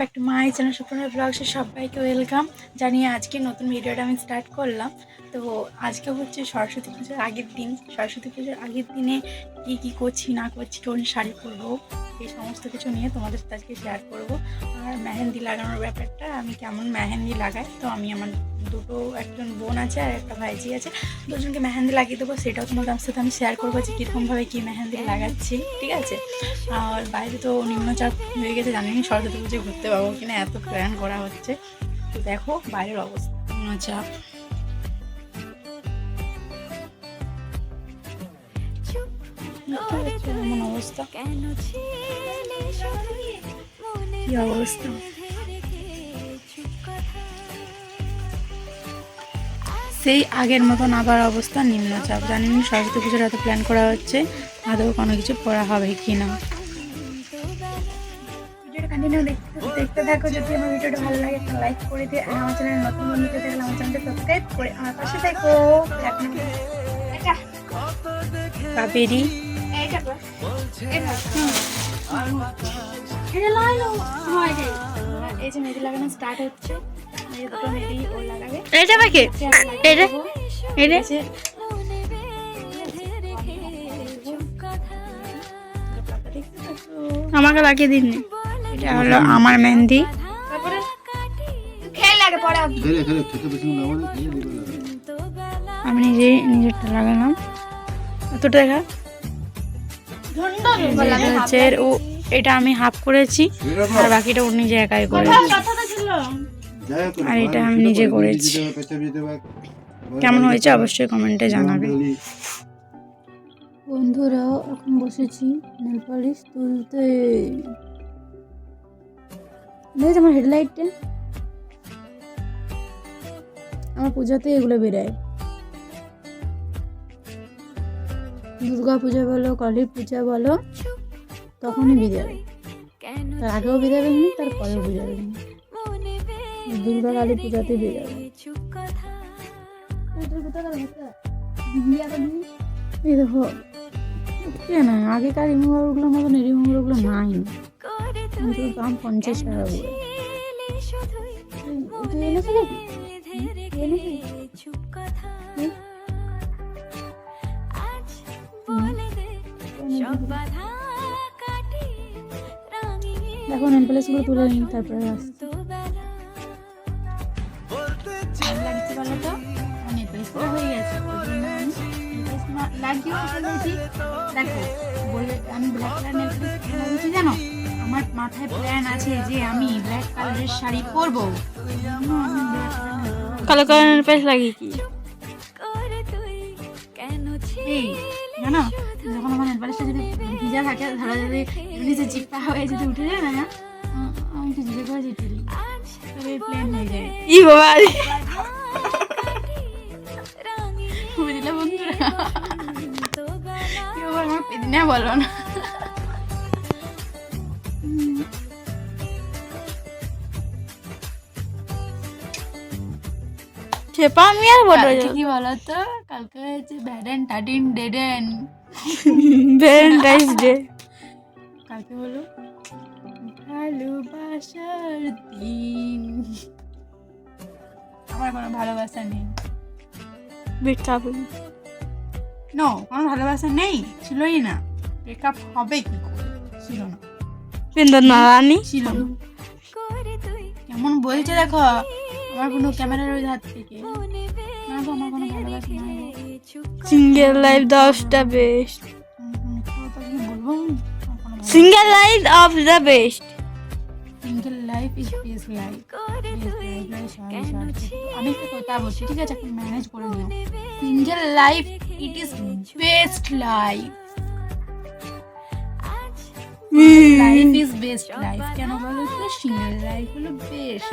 back to my channel Suprona ব্লগসে সবাইকে welcome. জানিয়ে আজকে নতুন ভিডিওটা আমি স্টার্ট করলাম। তো আজকে হচ্ছে সরস্বতী পুজোর আগের দিন। সরস্বতী পুজোর আগের দিনে কি কি করছি, না করছি, কোন শাড়ি পরবো, এই সমস্ত কিছু নিয়ে তোমাদের সাথে আজকে শেয়ার করব। আর মেহেন্দি লাগানোর ব্যাপারটা, আমি কেমন মেহেন্দি লাগাই, তো আমি আমার দুটো, একজন বোন আছে আর একটা ভাইজি আছে, দুজনকে মেহেন্দি লাগিয়ে দেবো, সেটাও তোমাদের সাথে আমি শেয়ার করব যে কীরকমভাবে কী মেহেন্দি লাগাচ্ছি, ঠিক আছে? আর বাইরে তো নিম্নচাপ হয়ে গেছে জানি সরস্বতী পুজো ঘুরতে পারব কিনা এত প্ল্যান করা হচ্ছে। তো দেখো বাইরের অবস্থা পাচ্ছ এমন অবস্থা। কি অবস্থা? সেই আগের মতন আবার অবস্থা নিম্নচাপ জানি না সরস্বতী পুজোর এত প্ল্যান করা হচ্ছে আদৌ কোনো কিছু করা হবে কি না। ভিডিওটা কন্টিনিউ দেখতে দেখতে থাকো যদি আমার ভিডিওটা ভালো লাগে একটা লাইক করে দিয়ে আর আমার চ্যানেল নতুন বন্ধুকে দেখলে আমার চ্যানেলটা সাবস্ক্রাইব করে আমার পাশে থাকো। এখন কাবেরি। এই যে মেহেদি লাগানো স্টার্ট হচ্ছে। এই দুটো মেহেদি ও লাগাবে। এটা পাকে এটা এটা আমাকে লাগিয়ে দিন এটা হলো আমার মেহেন্দি। আমি নিজে নিজেরটা লাগালাম। এতটা দেখা। এটা হচ্ছে এর ও এটা আমি হাফ করেছি আর বাকিটা ও নিজে একাই করেছে। আর এটা আমি নিজে করেছি। কেমন হয়েছে অবশ্যই কমেন্টে জানাবে। বন্ধুরা এখন বসেছি নেল পালিশ তুলতে। দেখেছ আমার হেডলাইটটা আমার পূজাতে এগুলো বেরোয়। দুর্গা পূজা বলো কালী পূজা বলো, তখনই বেরোবে তার আগেও বেরোবে না, তার পরেও বেরোবে না। দুর্গা কালী পূজাতে বেরোবে এই দেখো কে না আগেকার রিমুভারগুলোর মতন রিমুভারগুলো নাই। কিন্তু দাম পঞ্চাশ টাকা করে? দেখো নেল তুলে নিই তারপরে আসছি। লাগছে বলো তো? হয়ে গেছে আমি লাগিয়েও দেখো বলে ব্ল্যাক কালার জানো? আমার মাথায় প্ল্যান আছে যে আমি ব্ল্যাক কালারের শাড়ি পরবো। কালো কালারের পেস লাগিয়ে কি? জানো যখন আমার পালিশটা যদি ভিজা থাকে ধরো যদি নিচে চিপা হয়ে যদি উঠে যায় না আমি একটু জিজ্ঞেস করে তবে প্ল্যান হয়ে যায়। ই বাবা বুঝলে বন্ধুরা? কেউ আমার পেদিনে বলো না। চেপা আমি আর বড় কি বলো তো কালকে হচ্ছে ব্যাডেন টাডিন ডেডেন ভ্যালেন্টাইন্স ডে। কালকে হলো ভালোবাসার দিন। আমার কোনো ভালোবাসা নেই। ব্রেকআপ নো কোনো ভালোবাসা নেই। ছিলই না। ব্রেকআপ হবে কি করে? ছিল না। পিন্দর নারানি ছিল কেমন বলছে দেখো? আমার কোনো ক্যামেরার ওই ধার থেকে। আমার কোনো ভালোবাসা নাই সিঙ্গেল লাইফ দ্য বেস্ট। বলব single life of the best. Single life is peace life. আমি একটা কথা বলছি? ঠিক আছে এখন ম্যানেজ করে নিও। Single life it is best life. Life is best life. কেন বলো তো? সিঙ্গেল লাইফ হলো বেস্ট।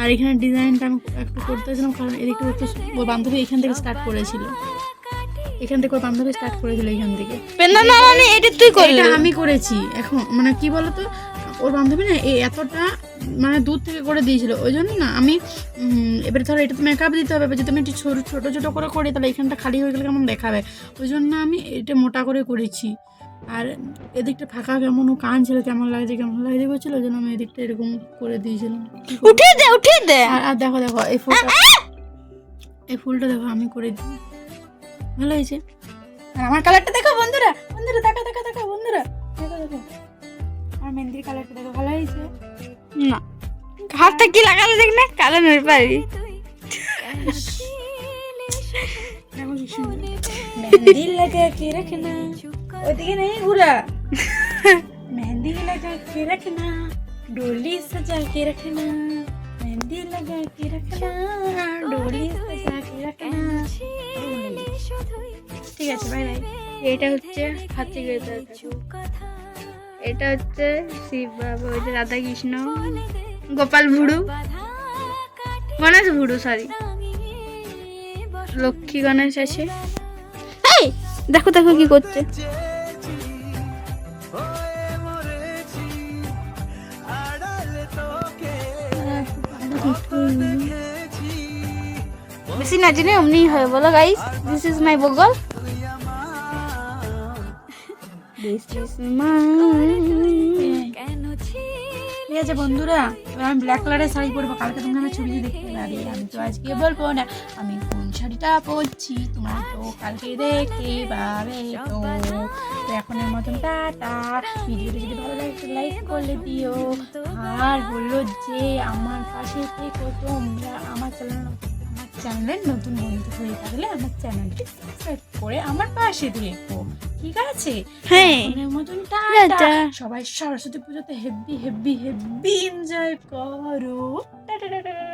আর এখানে ডিজাইনটা আমি একটু করতেছিলাম কারণ এদিকটা একটু ওর বান্ধবী এখান থেকে স্টার্ট করেছিল। এখান থেকে ওর বান্ধবী স্টার্ট করেছিল এখান থেকে। নারানি এটা তুই করলি। এটা আমি করেছি। এখন মানে কি বলতো ওর বান্ধবী না এই এতটা মানে দূর থেকে করে দিয়েছিল। ওই জন্য না আমি এবারে ধরো এটা তো মেকআপ দিতে হবে যদি আমি একটু ছোটো ছোটো ছোটো করে করি তাহলে এখানটা খালি হয়ে গেলে কেমন দেখাবে? ওই জন্য আমি এটা মোটা করে করেছি। আর এদিকটা ফাঁকা কেমন ও কান ছিল কেমন লাগছে কেমন লাগছে করছিল যেন আমি এদিকটা এরকম করে দিয়েছিলাম। উঠিয়ে দে উঠিয়ে দে। আর দেখো দেখো এই ফুলটা এই ফুলটা দেখো আমি করে দিই। ভালো হয়েছে? আর আমার কালারটা দেখো বন্ধুরা বন্ধুরা দেখো দেখো দেখো বন্ধুরা। দেখো দেখো। আমার মেহেন্দির কালারটা দেখো ভালো হয়েছে? না। হাতটা কি লাগালে দেখ না কালারের মেরে পারি মেহেন্দি লাগা কি রাখনা ওদিকে নেই ঘুরা মেহেন্দি লাগা কে রাখনা ডোলি সাজা কে রাখনা মেহেন্দি লাগা কে রাখনা ডোলি সাজা কে রাখনা ঠিক আছে ভাই এটা হচ্ছে হাতি এটা হচ্ছে শিব বাবা ওই রাধা কৃষ্ণ গোপাল ভুড়ু গণেশ ভুড়ু সরি লক্ষ্মী গণেশ আছে। দেখো দেখো কি করছে। বেশি না অমনি হয় বলো গাইস দিস ইজ মাই বগল। দিস ইজ মাই ঠিক আছে বন্ধুরা এবার আমি ব্ল্যাক কালারের শাড়ি পরবো কালকে তোমরা আমার ছবিতে দেখতে পাবে। আমি তো আজকে বলব না আমি শাড়িটা পরছি তোমরা তো কালকে দেখতে পাবে তো এখনের মতন টাটা। ভিডিওটা যদি ভালো লাগে একটু লাইক করলে দিও। আর বলল যে আমার পাশে থেকো তোমরা আমার চ্যানেল আমার চ্যানেলের নতুন বন্ধু হয়ে থাকলে আমার চ্যানেলটি সাবস্ক্রাইব করে আমার পাশে থেকো। ঠিক আছে? হ্যাঁ। মতন। টাটা। সবাই সরস্বতী পুজোতে হেভি হেভি হেভি এনজয় করো। Tata tata.